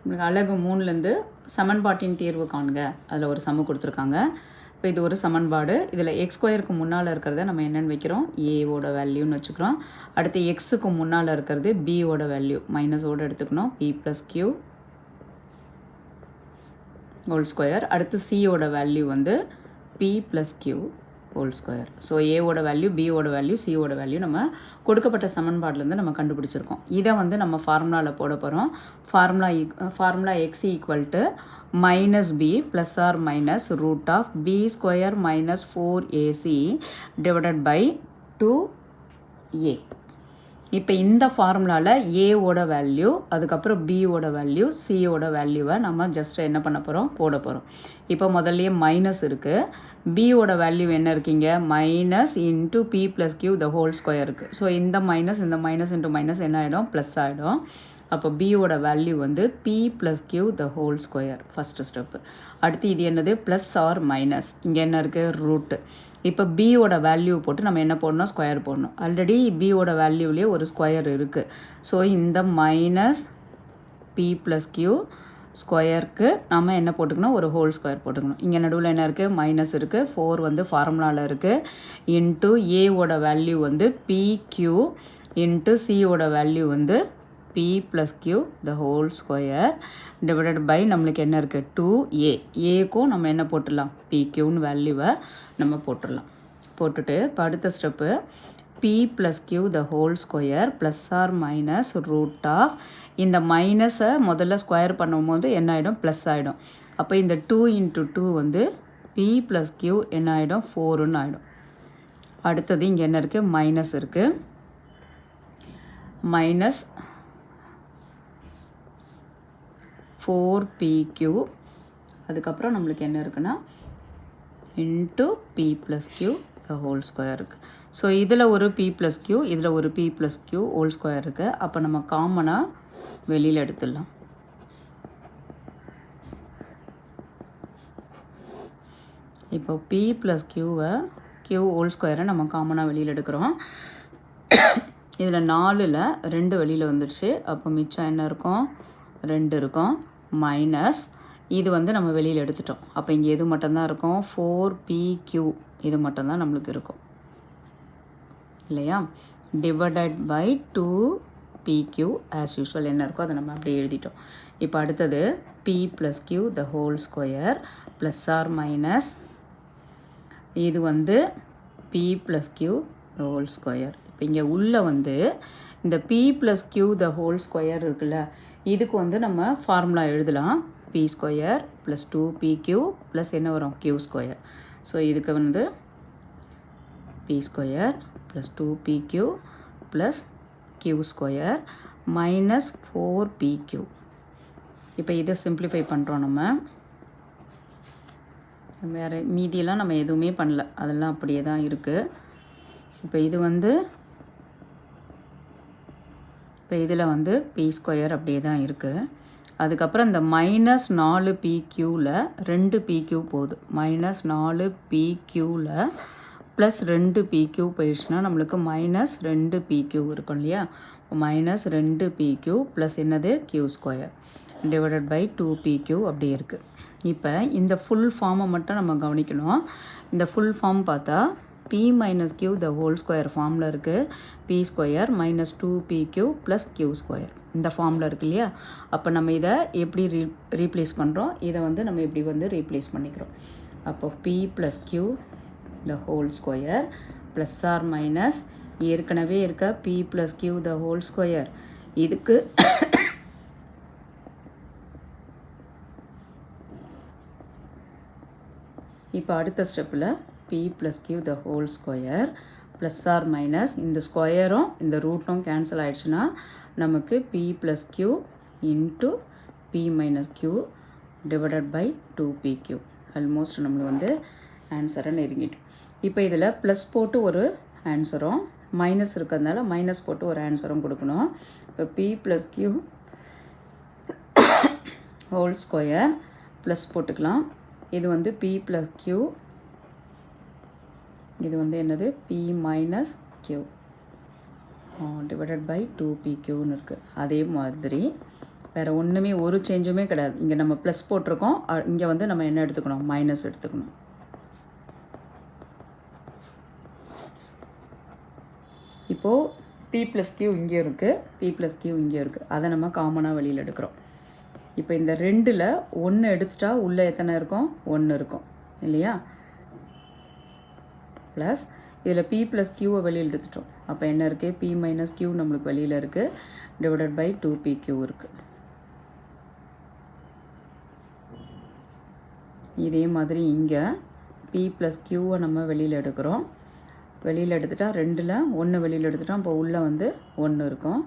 உங்களுக்கு அழகு மூணுலேருந்து சமன்பாட்டின் தீர்வு காண்க. அதில் ஒரு சம கொடுத்துருக்காங்க. இப்போ இது ஒரு சமன்பாடு. இதில் எக்ஸ் ஸ்கொயருக்கு முன்னால் இருக்கிறத நம்ம என்னென்னு வைக்கிறோம்? ஏவோட வேல்யூன்னு வச்சுக்கிறோம். அடுத்து எக்ஸுக்கு முன்னால் இருக்கிறது பியோட வேல்யூ மைனஸோடு எடுத்துக்கணும். B plus Q whole square அடுத்து சியோட வேல்யூ வந்து B plus Q whole square so ஏவோட வேல்யூ பியோட வேல்யூ சியோட வேல்யூ நம்ம கொடுக்கப்பட்ட சமன்பாட்டிலேருந்து நம்ம கண்டுபிடிச்சிருக்கோம். இதை வந்து நம்ம ஃபார்முலாவில் போட போகிறோம் formula formula X equal to minus B plus or minus root of B square minus four AC divided by two A இப்போ இந்த ஃபார்முலாவில் ஏவோட வேல்யூ அதுக்கப்புறம் பியோட வேல்யூ சியோட வேல்யூவை நம்ம ஜஸ்ட் என்ன பண்ண போகிறோம் போட போகிறோம் இப்போ முதல்லையே மைனஸ் இருக்குது பியோட வேல்யூ என்ன இருக்கீங்க? Minus into B plus Q the whole square இருக்குது ஸோ இந்த மைனஸ் இந்த மைனஸ் இன்ட்டு மைனஸ் என்ன ஆகிடும் ப்ளஸ் ஆகிடும் அப்போ பியோட வேல்யூ வந்து B plus Q the whole square first step அடுத்து இது என்னது? ப்ளஸ் ஆர் மைனஸ் இங்கே என்ன இருக்குது ரூட்டு இப்போ பியோட வேல்யூ போட்டு நம்ம என்ன போடணும்? ஸ்கொயர் போடணும். ஆல்ரெடி பியோட வேல்யூலேயே ஒரு ஸ்கொயர் இருக்குது ஸோ இந்த மைனஸ் பி ப்ளஸ் கியூ ஸ்கொயருக்கு நம்ம என்ன போட்டுக்கணும்? ஒரு ஹோல் ஸ்கொயர் போட்டுக்கணும். இங்கே நடுவில் என்ன இருக்குது மைனஸ் இருக்குது ஃபோர் வந்து ஃபார்முலாவில் இருக்குது இன்ட்டு ஏவோட வேல்யூ வந்து பி கியூ இன்ட்டு சியோட வேல்யூ வந்து B plus Q the whole square divided by நம்மளுக்கு என்ன இருக்குது டூ ஏ ஏக்கும் நம்ம என்ன போட்டுடலாம்? பி கியூன்னு வேல்யூவை நம்ம போட்டுடலாம். போட்டுட்டு இப்போ அடுத்த step B plus Q the whole square plus or minus root of இந்த மைனஸை முதல்ல ஸ்கொயர் பண்ணும்போது என்ன ஆகிடும் ப்ளஸ் ஆகிடும் அப்போ இந்த டூ இன்ட்டு டூ வந்து பி ப்ளஸ் கியூ என்ன ஆகிடும் ஃபோருன்னு ஆகிடும் அடுத்தது இங்கே என்ன இருக்குது மைனஸ் இருக்குது மைனஸ் ஃபோர் பி கியூ அதுக்கப்புறம் நம்மளுக்கு என்ன இருக்குன்னா? Into B plus Q the whole square இருக்குது ஸோ இதில் ஒரு பி ப்ளஸ் கியூ இதில் ஒரு B plus Q whole square இருக்குது அப்போ நம்ம காமனாக வெளியில் எடுத்துடலாம். இப்போ பி ப்ளஸ் கியூவை கியூ ஹோல் ஸ்கொயரை நம்ம காமனாக வெளியில் எடுக்கிறோம். இதில் நாலில் ரெண்டு வெளியில் வந்துடுச்சு அப்போ மிச்சம் என்ன இருக்கும்? ரெண்டு இருக்கும். மைனஸ் இது வந்து நம்ம வெளியில் எடுத்துட்டோம். அப்போ இங்கே எது மட்டும்தான் இருக்கும்? ஃபோர் பி கியூ இது மட்டும்தான் நம்மளுக்கு இருக்கும். இல்லையா? Divided by two BQ as usual என்ன இருக்கோ அதை நம்ம அப்படியே எழுதிட்டோம். இப்போ அடுத்தது B plus Q the whole square plus or minus இது வந்து B plus Q the whole square இப்போ இங்கே உள்ளே வந்து இந்த B plus Q the whole square இருக்குல்ல இதுக்கு வந்து நம்ம ஃபார்முலா எழுதலாம். B square plus two B Q plus என்ன வரும்? கியூ ஸ்கொயர் ஸோ இதுக்கு வந்து B square plus two B Q plus Q square minus four B Q இப்போ இதை சிம்பிளிஃபை பண்ணுறோம் நம்ம. வேறு மீதியெல்லாம் நம்ம எதுவுமே பண்ணல. அதெல்லாம் அப்படியே தான் இருக்குது இப்போ இது வந்து இப்போ இதில் வந்து பி ஸ்கொயர் அப்படியே தான் இருக்குது அதுக்கப்புறம் இந்த மைனஸ் நாலு பிக்யூவில் ரெண்டு பிக்யூ போகுது. மைனஸ் நாலு பிக்யூவில் ப்ளஸ் ரெண்டு பிக்யூ போயிடுச்சுன்னா நம்மளுக்கு மைனஸ் ரெண்டு பிக்யூ இருக்கும் இல்லையா? மைனஸ் ரெண்டு பிக்யூ ப்ளஸ் என்னது? Q square divided by two BQ அப்படி இருக்குது இப்போ இந்த ஃபுல் ஃபார்மை மட்டும் நம்ம கவனிக்கணும். இந்த ஃபுல் ஃபார்ம் பார்த்தா B minus Q the whole square ஃபார்மில் இருக்குது B square minus two B Q plus Q square இந்த ஃபார்மில் இருக்கு இல்லையா? அப்போ நம்ம இதை எப்படி ரீ ரீப்ளேஸ் பண்ணுறோம் இதை வந்து நம்ம எப்படி வந்து ரீப்ளேஸ் பண்ணிக்கிறோம். அப்போ P plus Q the whole square plus R minus ஏற்கனவே இருக்க P plus Q the whole square இதுக்கு இப்போ அடுத்த ஸ்டெப்பில் P plus Q the whole square plus R minus இந்த ஸ்கொயரும் இந்த ரூட்டும் கேன்சல் ஆகிடுச்சுன்னா நமக்கு P plus Q into P minus Q divided by two P Q almost நம்மளுக்கு வந்து ஆன்சரை நெருங்கிட்டு. இப்போ இதில் ப்ளஸ் போட்டு ஒரு ஆன்சரும் மைனஸ் இருக்கிறதுனால மைனஸ் போட்டு ஒரு ஆன்சரும் கொடுக்கணும். இப்போ P plus Q whole square plus போட்டுக்கலாம். இது வந்து பி ப்ளஸ் கியூ இது வந்து என்னது? P minus Q divided by two P கியூன்னு இருக்குது அதே மாதிரி வேறு ஒன்றுமே ஒரு சேஞ்சுமே கிடையாது. இங்கே நம்ம ப்ளஸ் போட்டிருக்கோம். இங்கே வந்து நம்ம என்ன எடுத்துக்கணும்? மைனஸ் எடுத்துக்கணும். இப்போது பி ப்ளஸ் கியூ இங்கே இருக்குது பி ப்ளஸ் கியூ இங்கே இருக்குது அதை நம்ம காமனாக வெளியில் எடுக்கிறோம். இப்போ இந்த ரெண்டில் ஒன்று எடுத்துட்டா உள்ளே எத்தனை இருக்கும்? ஒன்று இருக்கும். இல்லையா? ப்ளஸ் இதில் பி ப்ளஸ் கியூவை வெளியில் எடுத்துட்டோம். அப்போ என்ன இருக்குது பி மைனஸ் கியூ நம்மளுக்கு வெளியில் இருக்குது divided by two P Q இருக்குது இதே மாதிரி இங்கே பி ப்ளஸ் கியூவை நம்ம வெளியில் எடுக்கிறோம். வெளியில் எடுத்துட்டால் ரெண்டில் ஒன்று வெளியில் எடுத்துட்டோம். அப்போ உள்ளே வந்து ஒன்று இருக்கும்.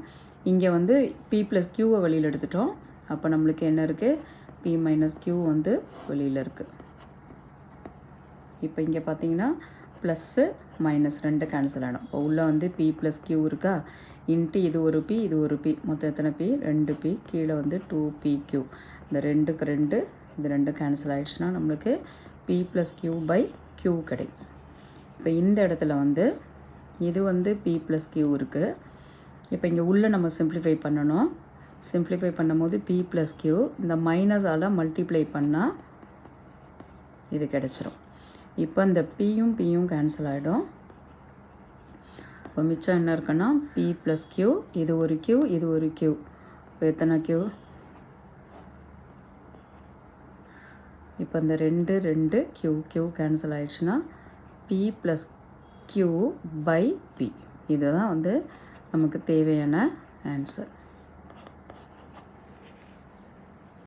இங்கே வந்து பி ப்ளஸ் கியூவை வெளியில் எடுத்துட்டோம். அப்போ நம்மளுக்கு என்ன இருக்குது பி மைனஸ் கியூ வந்து வெளியில் இருக்குது இப்போ இங்கே பார்த்தீங்கன்னா ப்ளஸ்ஸு மைனஸ் ரெண்டு கேன்சல் ஆகிடும் இப்போ உள்ளே வந்து பி ப்ளஸ் கியூ இருக்கா? இன்ட்டு இது ஒரு பி இது ஒரு பி மொத்தம் எத்தனை பி ரெண்டு பி கீழே வந்து டூ பி கியூ இந்த ரெண்டுக்கு ரெண்டு இது ரெண்டு கேன்சல் ஆகிடுச்சுன்னா நம்மளுக்கு P plus Q by Q கிடைக்கும். இப்போ இந்த இடத்துல வந்து இது வந்து பி ப்ளஸ் கியூ இருக்குது இப்போ இங்கே உள்ளே நம்ம சிம்ப்ளிஃபை பண்ணணும். சிம்ப்ளிஃபை பண்ணும்போது பி ப்ளஸ் கியூ இந்த மைனஸால் மல்டிப்ளை பண்ணால் இது கிடச்சிரும். இப்போ இந்த பியும் பியும் கேன்சல் ஆகிடும் இப்போ மிச்சம் என்ன இருக்குன்னா பி ப்ளஸ் கியூ இது ஒரு கியூ இது ஒரு கியூ இப்போ எத்தனை கியூ இப்போ இந்த ரெண்டு ரெண்டு கியூ கியூ கேன்சல் ஆகிடுச்சுன்னா P plus Q by P இதுதான் வந்து நமக்கு தேவையான ஆன்சர்